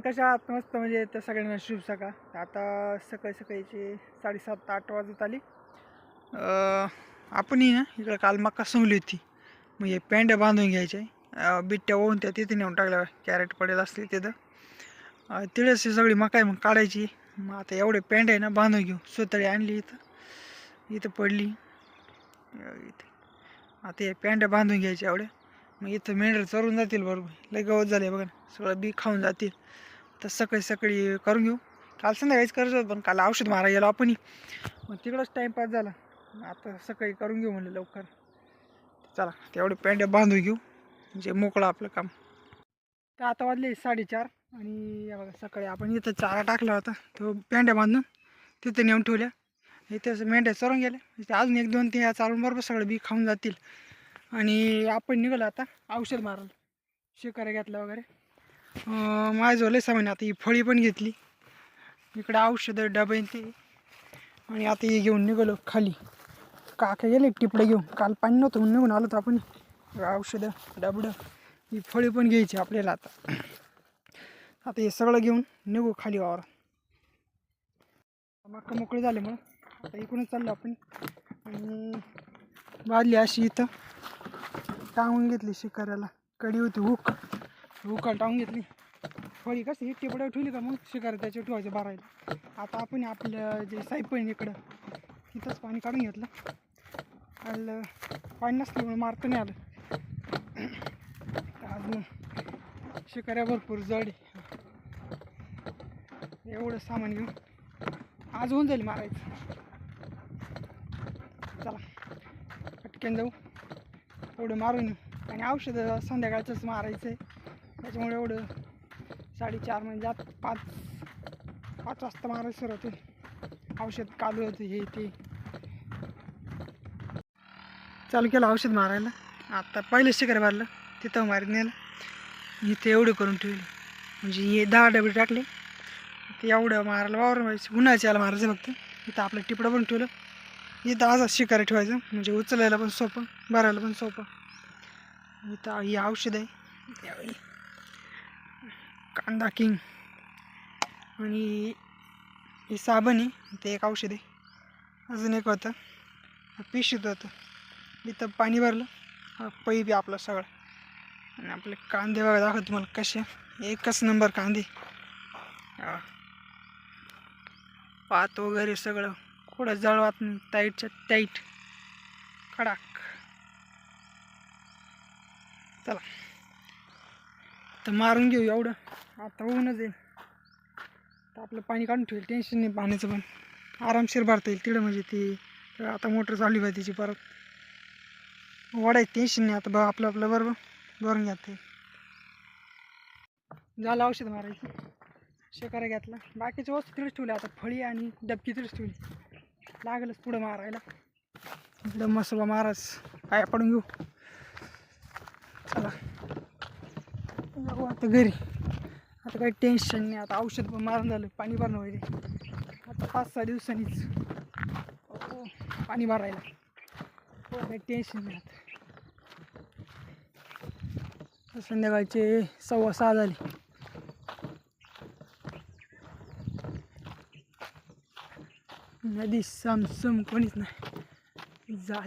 कशा आहात? मस्त म्हणजे त्या सगळ्यांना शुभ सका आता सकाळी सकाळीचे साडेसात आठ वाजत आली. आपणही ना इकडं काल मक्का संगली होती. मग हे पेंड्या बांधून घ्यायच्या. बिट्ट्या ओवून त्या तिथे नेऊन टाकल्या. कॅरेट पडेल असते तिथं. अं, तिळस सगळी मका आहे मग काढायची. मग आता एवढे पेंड आहे ना बांधून घेऊ स्वतळी आणली इथं. इथं पडली. इथे. आता हे पेंड्या बांधून घ्यायच्या एवढ्या. मग इथं मेंढर चरून जातील बरोबर. लय गवत झाले बघा ना. सगळं बी खाऊन जातील. तर सकाळी सकाळी करून घेऊ. काल संध्याकाळीच करत होतो पण काल औषध मारा गेलो आपणही. मग तिकडंच टाईमपास झाला. आता सकाळी करून घेऊ म्हणलं लवकर. चला तेवढे पॅन्ट बांधून घेऊ. म्हणजे मोकळं आपलं काम. तर आता वाजले साडेचार आणि बघा सकाळी आपण इथं चारा टाकला होता. तो पेंड्या बांधून तिथं नेऊन ठेवल्या. इथं मेंढ्या चरून गेल्या. इथे अजून एक दोन तीन या चालून बरोबर सगळं बी खाऊन जातील. आणि आपण निघालो आता औषध मारायला. शिकाऱ्या घेतल्या वगैरे. माझं लय सामान आता ही फळी पण घेतली. इकडे औषधं डबे ते. आणि आता हे घेऊन निघालो खाली. काका गेले टिपडं घेऊन. काल पाणी नव्हतं म्हणून निघून आलो तर आपण. औषधं डबडं ही फळी पण घ्यायची आपल्याला आता. आता हे सगळं घेऊन निघू खाली वावर मक्का मोकळे झाले मग आता इकडूनच चाललो आपण. आणि बाजली अशी इथं. टांगून घेतली शिकाऱ्याला. कडी होती हुक. हुकाला टावून घेतली. फळी कशी ही टेपड्यावर ठेवली का मग शिकार त्याच्यावर ठेवायचं बारायला. आता आपण आपलं जे साईपण इकडं तिथंच पाणी काढून घेतलं. आलं पाणी नसल्यामुळे मारतं नाही आलं. अजून शिकाऱ्या भरपूर जड आहे. एवढं सामान घेऊन आज होऊन जाईल मारायचं. चला पटकन जाऊ. एवढं मारून येऊ. आणि औषधं संध्याकाळचंच मारायचं आहे त्याच्यामुळे एवढं साडेचार म्हणजे आत पाच पाच वाजता मारायचं सुरुवात होते. औषध कालू होते हे ते. चालू केलं औषध मारायला. आता पहिलं शिकार मारलं तिथं मारीत नेलं. इथे एवढं करून ठेवलं. म्हणजे हे दहा डबे टाकले. ते एवढं मारायला वावर मारायचं म्हणजे उन्हाळ्याच्या याला मारायचं फक्त. इथं आपलं टिपडं पण ठेवलं. इथं आज शिकार ठेवायचं. म्हणजे उचलायला पण सोपं भरायला पण सोपं. इथं ही औषध आहे. त्यावेळी कांदा किंग आणि हे साबण आहे. ते एक औषध आहे. अजून एक होतं. पिशीत होतं. इथं पाणी भरलं. हा पै बी आपला सगळं. आणि आपले कांदे बघा दाखवतो तुम्हाला कसे एकच नंबर कांदे. पात वगैरे सगळं. कुठं जळवात नाही. टाईटच्या टाईट. कडाक चला. तर मारून घेऊ एवढं. आता होऊनच येईल तर आपलं पाणी काढून ठेवेल. टेन्शन नाही पाण्याचं पण. आरामशीर भरता येईल तिकडं म्हणजे ती. तर आता मोटर चालली पाहिजे तिची परत. वाढायचं टेन्शन नाही. आता बा आपलं आपलं बरोबर भरून घ्या झालं औषध मारायचं. शेकारा घेतला. बाकीच्या वस्तू तिकडेच ठेवल्या. आता फळी आणि डबकी तिकडेच ठेवली. लागलंच पुढं मारायला. इकडं मसोबा महाराज पाया पडून घेऊ. चला. जाऊ आता घरी. आता काही टेन्शन नाही आता औषध पण मारून झालं पाणी भरणं वगैरे आता पाच सहा दिवसांनीच. हो, पाणी भरायला. हो काही टेन्शन नाही आता. संध्याकाळचे सव्वा सहा झाले. नदी समसम कोणीच नाही. जा